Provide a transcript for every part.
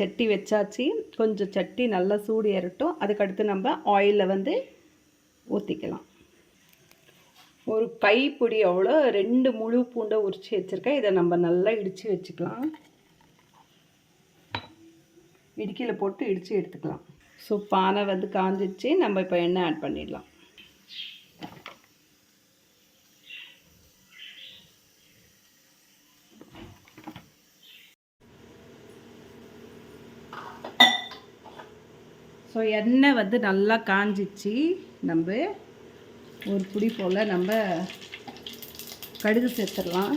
சட்டி வச்சாச்சு. கொஞ்சம் சட்டி நல்லா சூடு ஏறட்டும். அதுக்கடுத்து நம்ம ஆயிலில் வந்து ஊற்றிக்கலாம் ஒரு கைப்பிடி அவ்வளோ ரெண்டு முழு பூண்டை உரித்து வச்சுருக்கேன். இதை நம்ம நல்லா இடித்து வச்சுக்கலாம். இடுக்கியில் போட்டு இடித்து எடுத்துக்கலாம். ஸோ பானை வந்து காஞ்சிச்சு. நம்ம இப்போ எண்ணெய் ஆட் பண்ணிடலாம். ஸோ எண்ணெய் வந்து நல்லா காஞ்சிச்சு. நம்ம ஒரு புடி போல் நம்ம கடுகு சேர்த்துடலாம்.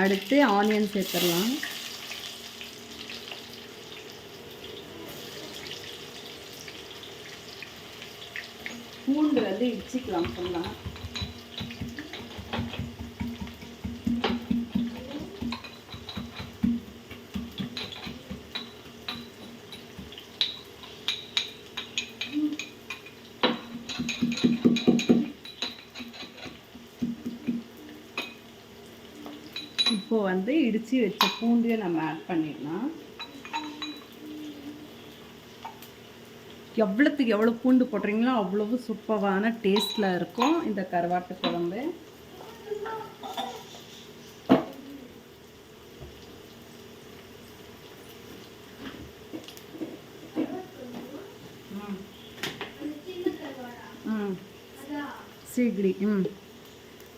அடுத்து ஆனியன் சேர்த்துடலாம். பூண்டு வந்து இடிச்சிக்கலாம் ஃபுல்லாக வந்து இடித்து வச்ச பூண்டையும் நம்ம ஆட் பண்ணிடலாம். எவ்வளோத்துக்கு எவ்வளோ பூண்டு போடுறீங்களோ அவ்வளவு சூப்பரான டேஸ்ட்டில் இருக்கும் இந்த கருவாட்டு குழம்பு. ம். சீக்கிரி ம்.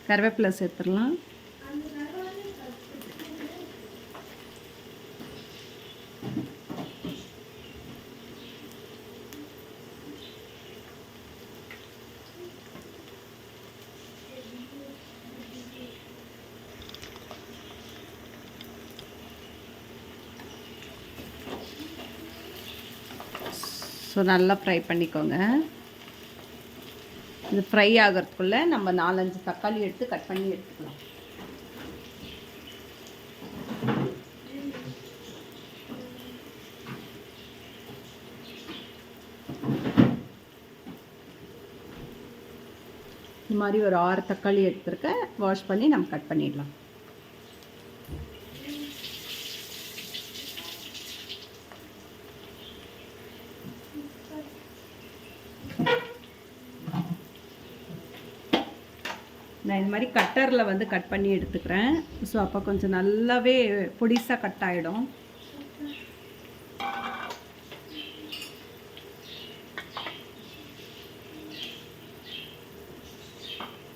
கருவேப்பிலை சேர்த்துடலாம். ஸோ நல்லா ஃப்ரை பண்ணிக்கோங்க. இது ஃப்ரை ஆகிறதுக்குள்ளே நம்ம நாலஞ்சு தக்காளி எடுத்து கட் பண்ணி எடுத்துக்கலாம். இது மாதிரி ஒரு ஆறு தக்காளி எடுத்துருக்க வாஷ் பண்ணி நம்ம கட் பண்ணிடலாம். நான் இந்த மாதிரி கட்டரில் வந்து கட் பண்ணி எடுத்துக்கிறேன். ஸோ அப்போ கொஞ்சம் நல்லாவே பொடிசாக கட் ஆகிடும்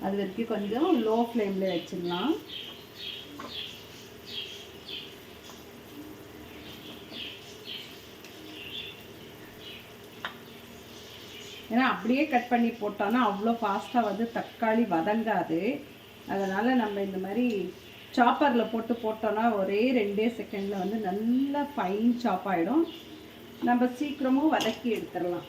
அது வரைக்கும் கொஞ்சம் லோ ஃப்ளேமில் வச்சிடலாம். ஏன்னா அப்படியே கட் பண்ணி போட்டோன்னா அவ்வளோ ஃபாஸ்ட்டாக வந்து தக்காளி வதங்காது. அதனால் நம்ம இந்த மாதிரி சாப்பரில் போட்டு போட்டோன்னா ஒரே ரெண்டே செகண்டில் வந்து நல்லா ஃபைன் சாப் ஆகிடும் நம்ம சீக்கிரமும் வதக்கி எடுத்துடலாம்.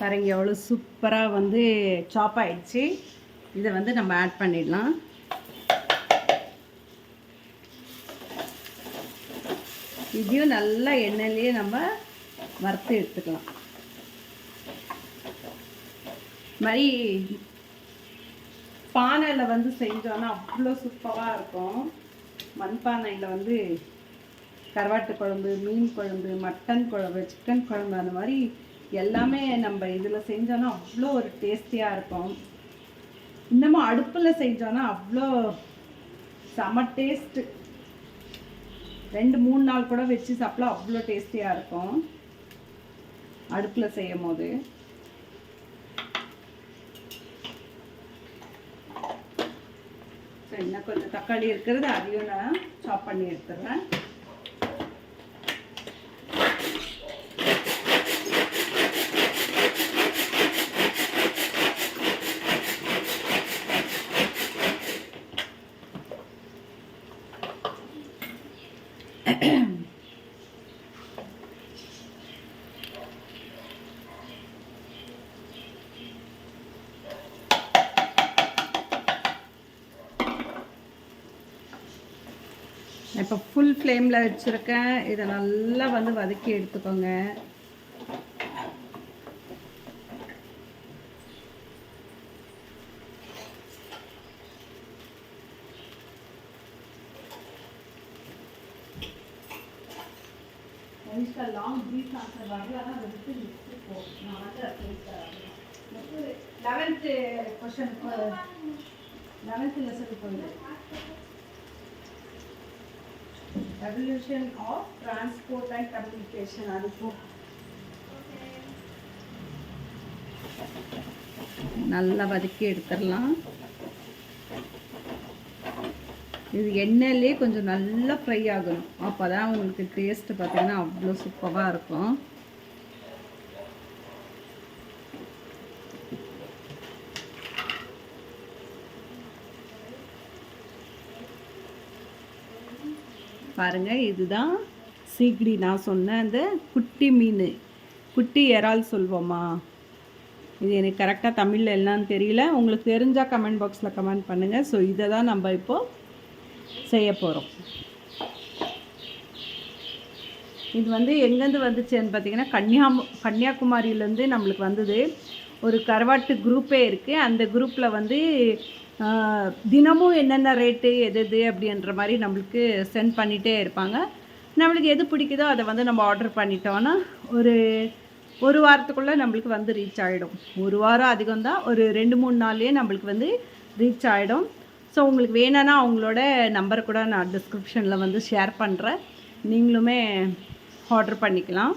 பாருங்க எவ்வளோ சூப்பராக வந்து சாப் ஆயிடுச்சு. இதை வந்து நம்ம ஆட் பண்ணிடலாம். இதையும் நல்லா எண்ணெயிலேயே நம்ம வறுத்து எடுத்துக்கலாம். இது மாதிரி பானையில் வந்து செஞ்சோன்னா அவ்வளோ சூப்பராக இருக்கும். மண்பானையில் வந்து கருவாட்டு குழம்பு மீன் குழம்பு மட்டன் குழம்பு சிக்கன் குழம்பு அந்த மாதிரி எல்லாமே நம்ம இதில் செஞ்சோன்னா அவ்வளோ ஒரு டேஸ்டியாக இருக்கும். இன்னமும் அடுப்பில் செஞ்சோன்னா அவ்வளோ செம டேஸ்ட்டு ரெண்டு மூணு நாள் கூட வச்சு சாப்பிடலாம் அவ்வளோ டேஸ்டியாக இருக்கும். அடுப்பில் செய்யும் போது ஸோ இன்னும் கொஞ்சம் தக்காளி இருக்கிறது அதையும் நான் சாப் பண்ணி எடுத்துடுறேன். ஃப்ளேமில் வச்சுருக்கேன். இதை நல்லா வந்து வதக்கி எடுத்துக்கோங்க. லாங் வந்து நான் லெவன்த்து கொஷன் லெவன்த்து லெசன் போயிடுது evolution of transport and communication அதுக்கும் நல்லா வதக்கி எடுத்துடலாம். இது எண்ணெயிலே கொஞ்சம் நல்லா ஃப்ரை ஆகணும். அப்போ தான் உங்களுக்கு டேஸ்ட்டு பார்த்தீங்கன்னா அவ்வளோ சூப்பராக இருக்கும். பாருங்கள் இதுதான் சீக்கிரி நான் சொன்ன அந்த குட்டி மீன் குட்டி இறால் சொல்வோமா? இது எனக்கு கரெக்டாக தமிழில் என்னன்னு தெரியல. உங்களுக்கு தெரிஞ்சால் கமெண்ட் பாக்ஸில் கமெண்ட் பண்ணுங்கள் ஸோ இதை தான் நம்ம இப்போது செய்ய போகிறோம் இது வந்து எங்கேருந்து வந்துச்சுன்னு பார்த்தீங்கன்னா கன்னியாமு கன்னியாகுமரியிலேருந்து நம்மளுக்கு வந்தது. ஒரு கரவாட்டு குரூப்பே இருக்குது அந்த குரூப்பில் வந்து தினமும் என்னென்ன ரேட்டு எது எது அப்படின்ற மாதிரி நம்மளுக்கு சென்ட் பண்ணிகிட்டே இருப்பாங்க. நம்மளுக்கு எது பிடிக்குதோ அதை வந்து நம்ம ஆர்டர் பண்ணிட்டோன்னா ஒரு ஒரு வாரத்துக்குள்ளே நம்மளுக்கு வந்து ரீச் ஆகிடும் ஒரு வாரம் அதிகம் தான் ஒரு ரெண்டு மூணு நாள்லேயே நம்மளுக்கு வந்து ரீச் ஆகிடும் ஸோ உங்களுக்கு வேணும்னா அவங்களோட நம்பர் கூட நான் டிஸ்கிரிப்ஷனில் வந்து ஷேர் பண்ணுறேன் நீங்களுமே ஆர்டர் பண்ணிக்கலாம்.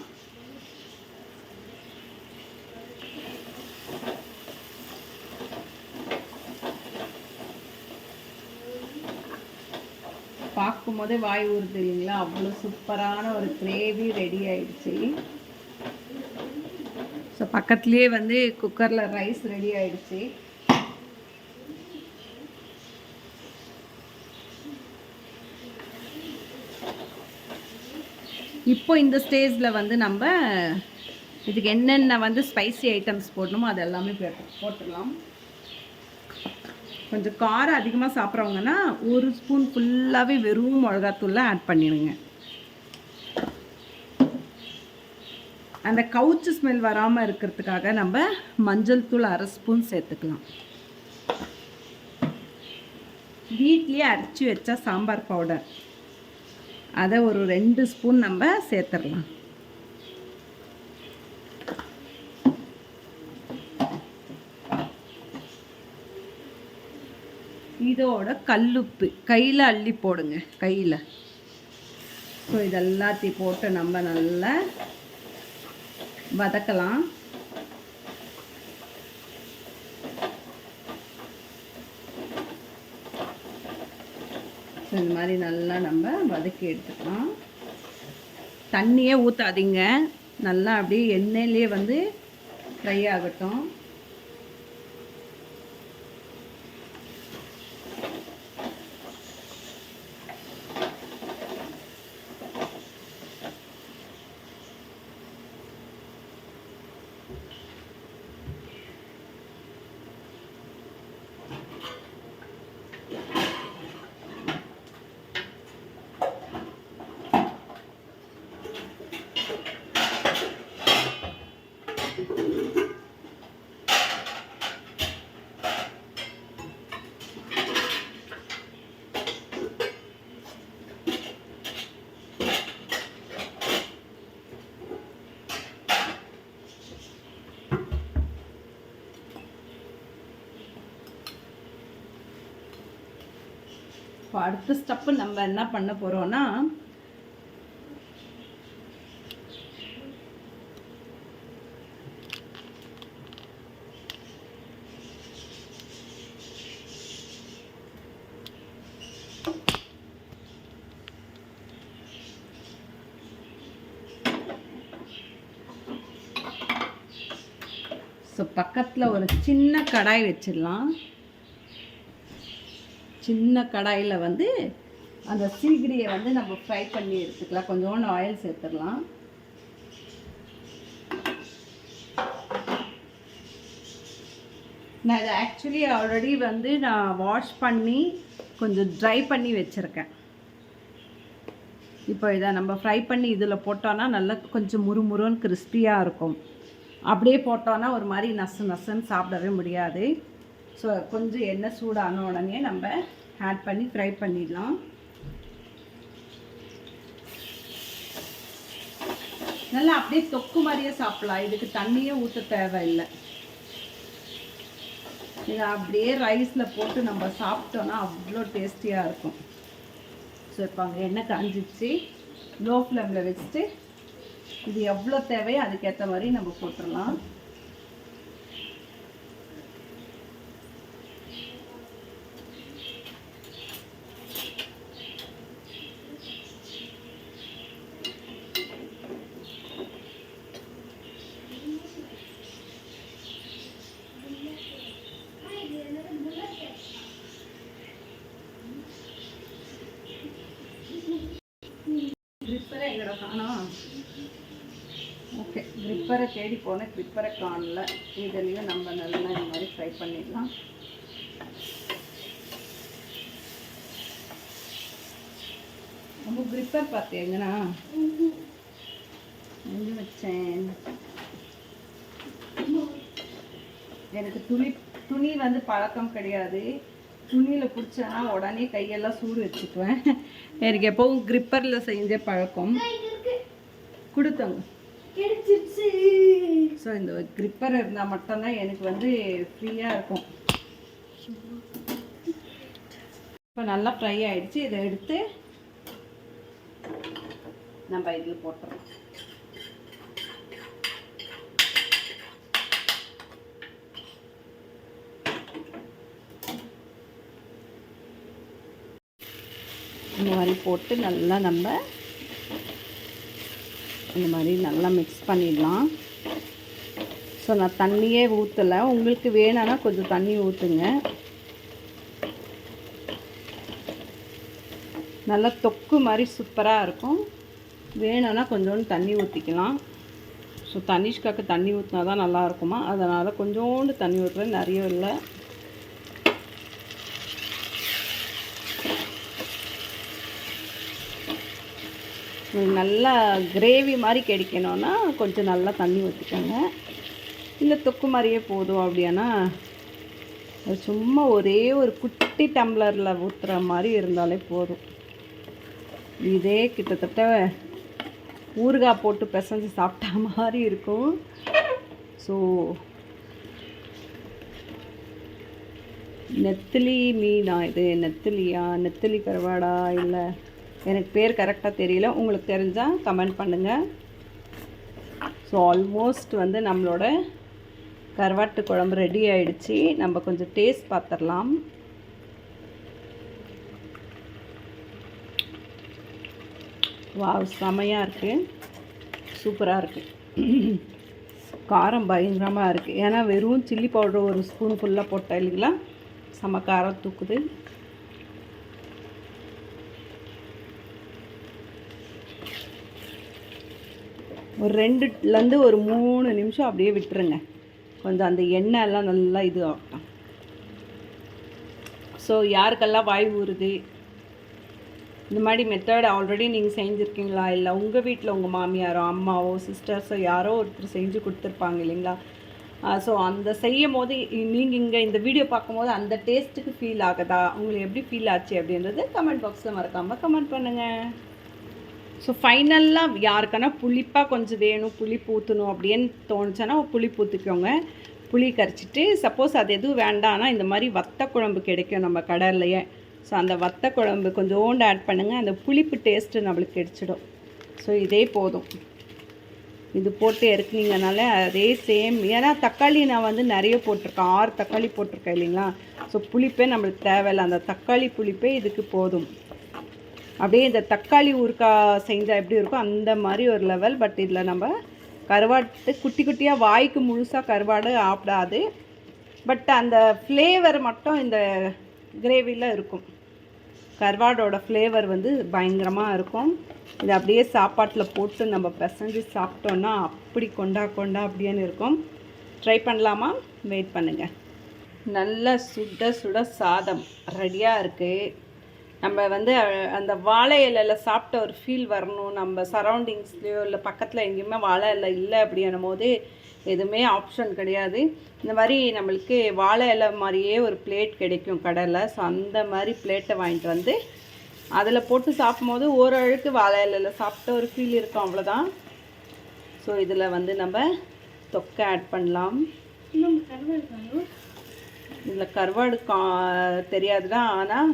பார்க்கும் போதே வாய் ஊறுது இல்லைங்களா? அவ்வளோ சூப்பரான ஒரு கிரேவி ரெடி ஆயிடுச்சு. ஸோ பக்கத்துலேயே வந்து குக்கரில் ரைஸ் ரெடி ஆயிடுச்சு. இப்போ இந்த ஸ்டேஜில் வந்து நம்ம இதுக்கு என்னென்ன வந்து ஸ்பைசி ஐட்டம்ஸ் போடணுமோ அது எல்லாமே போட்டு போட்டுடலாம். கொஞ்சம் காரம் அதிகமாக சாப்பிட்றவங்கன்னா ஒரு ஸ்பூன் ஃபுல்லாகவே வெறும் மிளகாத்தூளில் ஆட் பண்ணிடுங்க. அந்த கவுச்சு ஸ்மெல் வராமல் இருக்கிறதுக்காக நம்ம மஞ்சள் தூள் அரை ஸ்பூன் சேர்த்துக்கலாம். வீட்லேயே அரைச்சி வச்சா சாம்பார் பவுடர் அதை ஒரு ரெண்டு ஸ்பூன் நம்ம சேர்த்துடலாம். இதோட கல்லுப்பு. கையில் அள்ளி போடுங்க. கையில். ஸோ இதெல்லாத்தையும் போட்டு நம்ம நல்லா வதக்கலாம். ஸோ இந்த மாதிரி நல்லா நம்ம வதக்கி எடுத்துக்கலாம். தண்ணியே ஊற்றாதீங்க நல்லா அப்படியே எண்ணெயிலே வந்து ஃப்ரை ஆகட்டும். இப்போ அடுத்த ஸ்டெப்பு நம்ம என்ன பண்ண போகிறோம்னா ஸோ பக்கத்தில் ஒரு சின்ன கடாய் வச்சிடலாம். சின்ன கடாயில் வந்து அந்த சீகிரியை வந்து நம்ம ஃப்ரை பண்ணி எடுத்துக்கலாம். கொஞ்சோண்டு ஆயில் சேர்த்துடலாம். நான் இதை ஆக்சுவலி ஆல்ரெடி வந்து நான் வாஷ் பண்ணி கொஞ்சம் ட்ரை பண்ணி வச்சுருக்கேன். இப்போ இதை நம்ம ஃப்ரை பண்ணி இதில் போட்டோன்னா நல்லா கொஞ்சம் முறுமுறுன்னு கிறிஸ்பியாக இருக்கும். அப்படியே போட்டோன்னா ஒரு மாதிரி நசு நசுன்னு சாப்பிடவே முடியாது. ஸோ கொஞ்சம் எண்ணெய் சூடான உடனே நம்ம ஆட் பண்ணி ஃப்ரை பண்ணிடலாம். நல்லா அப்படியே தொக்கு மாதிரியே சாப்பிடலாம். இதுக்கு தண்ணியே ஊற்ற தேவையில்லை. இதை அப்படியே ரைஸில் போட்டு நம்ம சாப்பிட்டோன்னா அவ்வளோ டேஸ்டியாக இருக்கும். ஸோ இப்போ அங்கே எண்ணெய் காஞ்சிச்சு லோ ஃப்ளேமில் வச்சுட்டு இது எவ்வளோ தேவையோ அதுக்கேற்ற மாதிரி நம்ம போட்டுடலாம். ஓகே க்ரிப்பரை தேடி போனேன் க்ரிப்பரை காணல. இதுலேயும் நம்ம நல்லா இந்த மாதிரி ஃப்ரை பண்ணிடலாம். நம்ம க்ரிப்பர் பார்த்தீங்கன்னா எங்கே வச்சேன். எனக்கு துணி துணி வந்து பழக்கம் கிடையாது. துணியில் பிடிச்சேன்னா உடனே கையெல்லாம் சூடு வச்சுக்குவேன். எனக்கு எப்போவும் க்ரிப்பரில் செஞ்ச பழக்கம். கொடுத்தோங்க. ஸோ இந்த க்ரிப்பர் இருந்தால் மட்டும்தான் எனக்கு வந்து ஃப்ரீயாக இருக்கும். இப்போ நல்லா ஃப்ரை ஆயிடுச்சு. இதை எடுத்து நம்ம இதில் போட்டுறோம். இந்த மாதிரி போட்டு நல்லா நம்ம இந்த மாதிரி நல்லா மிக்ஸ் பண்ணிடலாம். ஸோ நான் தண்ணியே ஊற்றலை உங்களுக்கு வேணும்னா கொஞ்சம் தண்ணி ஊற்றுங்க நல்லா தொக்கு மாதிரி சூப்பராக இருக்கும். வேணும்னா கொஞ்சோண்டு தண்ணி ஊற்றிக்கலாம் ஸோ தனிஷ்காக்கு தண்ணி ஊற்றினா தான் நல்லா இருக்குமா? அதனால் கொஞ்சோண்டு தண்ணி ஊற்றுறேன் நிறைய இல்லை. நல்லா கிரேவி மாதிரி கிடைக்கணும்னா கொஞ்சம் நல்லா தண்ணி ஊற்றிக்கோங்க இல்லை தொக்கு மாதிரியே போதும் அப்படின்னா அது சும்மா ஒரே ஒரு குட்டி டம்ளரில் ஊற்றுற மாதிரி இருந்தாலே போதும். இதே கிட்டத்தட்ட ஊறுகாய் போட்டு பிசைஞ்சு சாப்பிட்டா மாதிரி இருக்கும். ஸோ நெத்திலி மீனா இது? நெத்திலியா? நெத்திலி கருவாடா இல்லை எனக்கு பேர் கரெக்டாக தெரியல. உங்களுக்கு தெரிஞ்சால் கமெண்ட் பண்ணுங்கள் ஸோ ஆல்மோஸ்ட் வந்து நம்மளோட கருவாட்டு குழம்பு ரெடி ஆயிடுச்சு. நம்ம கொஞ்சம் டேஸ்ட் பார்த்துடலாம் வாவ் செமையாக இருக்குது சூப்பராக இருக்குது காரம் பயங்கரமாக இருக்குது ஏன்னா வெறும் சில்லி பவுடர் ஒரு ஸ்பூன் ஃபுல்லாக போட்டால் இல்லைங்களா? செம காரம் தூக்குது. ஒரு ரெண்டுலேருந்து ஒரு மூணு நிமிஷம் அப்படியே விட்டுருங்க. கொஞ்சம் அந்த எண்ணெய் எல்லாம் நல்லா இது ஆகட்டும் ஸோ யாருக்கெல்லாம் வாய் ஊறுது? இந்த மாதிரி மெத்தட் ஆல்ரெடி நீங்கள் செஞ்சுருக்கீங்களா? இல்லை உங்கள் வீட்டில் உங்கள் மாமியாரோ அம்மாவோ சிஸ்டர்ஸோ யாரோ ஒருத்தர் செஞ்சு கொடுத்துருப்பாங்க இல்லைங்களா? ஸோ அந்த செய்யும் போது நீங்கள் இங்கே இந்த வீடியோ பார்க்கும்போது அந்த டேஸ்ட்டுக்கு ஃபீல் ஆகுதா? உங்களுக்கு எப்படி ஃபீல் ஆச்சு அப்படின்றது கமெண்ட் பாக்ஸில் மறக்காமல் கமெண்ட் பண்ணுங்கள் ஸோ ஃபைனலாக யாருக்கானா புளிப்பாக கொஞ்சம் வேணும் புளி பூத்தணும் அப்படின்னு தோணுச்சுன்னா புளி பூத்துக்கோங்க. புளி கரைச்சிட்டு சப்போஸ் அது எதுவும் வேண்டாம்னா இந்த மாதிரி வத்த குழம்பு கிடைக்கும் நம்ம கடல்லையே. ஸோ அந்த வத்த குழம்பு கொஞ்சோண்டு ஆட் பண்ணுங்கள் அந்த புளிப்பு டேஸ்ட்டு நம்மளுக்கு கிடைச்சிடும். ஸோ இதே போதும். இது போட்டு இறக்குனீங்கனால அதே சேம் ஏன்னா தக்காளி நான் வந்து நிறைய போட்டிருக்கேன். ஆறு தக்காளி போட்டிருக்கேன் இல்லைங்களா? ஸோ புளிப்பே நம்மளுக்கு தேவையில்லை. அந்த தக்காளி புளிப்பே இதுக்கு போதும். அப்படியே இந்த தக்காளி ஊறுக்காய் செஞ்சால் எப்படி இருக்கும் அந்த மாதிரி ஒரு லெவல் பட் இதில் நம்ம கருவாட்டு குட்டி குட்டியாக வாய்க்கு முழுசாக கருவாடு ஆப்பிடாது பட் அந்த ஃப்ளேவர் மட்டும் இந்த கிரேவியில் இருக்கும். கருவாடோட ஃப்ளேவர் வந்து பயங்கரமாக இருக்கும். இது அப்படியே சாப்பாட்டில் போட்டு நம்ம பிசைஞ்சு சாப்பிட்டோன்னா அப்படி கொண்டா கொண்டா அப்படின்னு இருக்கும். ட்ரை பண்ணலாமா? வெயிட் பண்ணுங்கள் நல்ல சுட சுட சாதம். ரெடியாக இருக்குது நம்ம வந்து அந்த வாழை இலையில் சாப்பிட்ட ஒரு ஃபீல் வரணும். நம்ம சரௌண்டிங்ஸ்லேயோ இல்லை பக்கத்தில் எங்கேயுமே வாழை இலை இல்லை அப்படின்னும் போது எதுவுமே ஆப்ஷன் கிடையாது. இந்த மாதிரி நம்மளுக்கு வாழை இலை மாதிரியே ஒரு பிளேட் கிடைக்கும் கடையில். ஸோ அந்த மாதிரி பிளேட்டை வாங்கிட்டு வந்து அதில் போட்டு சாப்பிடும்போது ஓரளவுக்கு வாழை இலையில் சாப்பிட்ட ஒரு ஃபீல் இருக்கும். அவ்வளோதான் ஸோ இதில் வந்து நம்ம தொக்கை ஆட் பண்ணலாம். இதில் கருவாடு கா தெரியாது தான் ஆனால்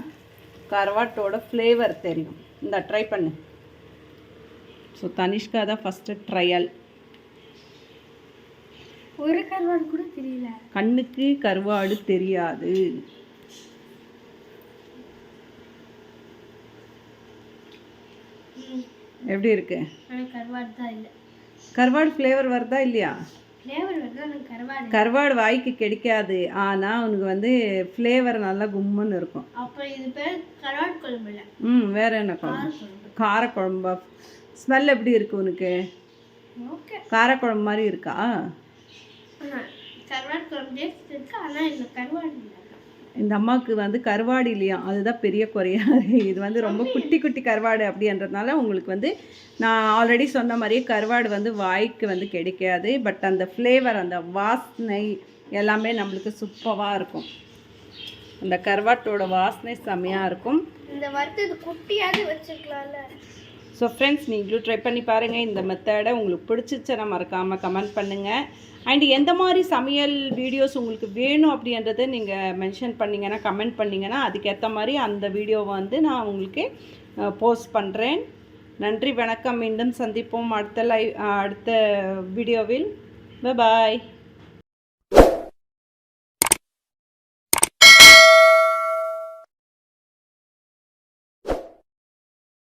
கருவாட்டோட ஃப்ளேவர் தெரியும். இந்த ட்ரை பண்ணு. ஸோ தனிஷ்கா தான் ஃபஸ்ட்டு ட்ரையல் ஒரு கருவாடு கூட தெரியல. கண்ணுக்கு கருவாடு தெரியாது. எப்படி இருக்கு? கருவாடு தான் இல்லை. கருவாடு ஃப்ளேவர் வருதா இல்லையா? கருவாடு. வாய்க்கு கிடைக்காது. ஆனால் உனக்கு வந்து ஃப்ளேவர் நல்லா கும்முன்னு இருக்கும். ம் வேற என்ன குழம்பு? குழம்பு. காரக்குழம்பா? ஸ்மெல் எப்படி இருக்கு உனக்கு? காரக்குழம்பு மாதிரி இருக்கா? கருவாடு குழம்பு ஆனால் இதில் கருவாடு இந்த அம்மாவுக்கு வந்து கருவாடு இல்லையா? அதுதான் பெரிய குறையா இது வந்து ரொம்ப குட்டி குட்டி கருவாடு அப்படின்றதுனால உங்களுக்கு வந்து நான் ஆல்ரெடி சொன்ன மாதிரியே கருவாடு வந்து வாய்க்கு வந்து கிடைக்காது. பட் அந்த ஃப்ளேவர் அந்த வாசனை எல்லாமே நம்மளுக்கு சூப்பராக இருக்கும். அந்த கருவாட்டோட வாசனை செம்மையாக இருக்கும். இந்த வறுத்து இது குட்டியாவது வச்சுக்கலாம்ல ஸோ ஃப்ரெண்ட்ஸ் நீங்களும் ட்ரை பண்ணி பாருங்கள் இந்த மெத்தடை உங்களுக்கு பிடிச்சிச்சுன்னா மறக்காமல் கமெண்ட் பண்ணுங்கள் அண்ட் எந்த மாதிரி சமையல் வீடியோஸ் உங்களுக்கு வேணும் அப்படின்றத நீங்கள் மென்ஷன் பண்ணிங்கன்னா கமெண்ட் பண்ணிங்கன்னா அதுக்கேற்ற மாதிரி அந்த வீடியோவை வந்து நான் உங்களுக்கு போஸ்ட் பண்ணுறேன் நன்றி வணக்கம். மீண்டும் சந்திப்போம் அடுத்த லைவ் அடுத்த வீடியோவில் பாய்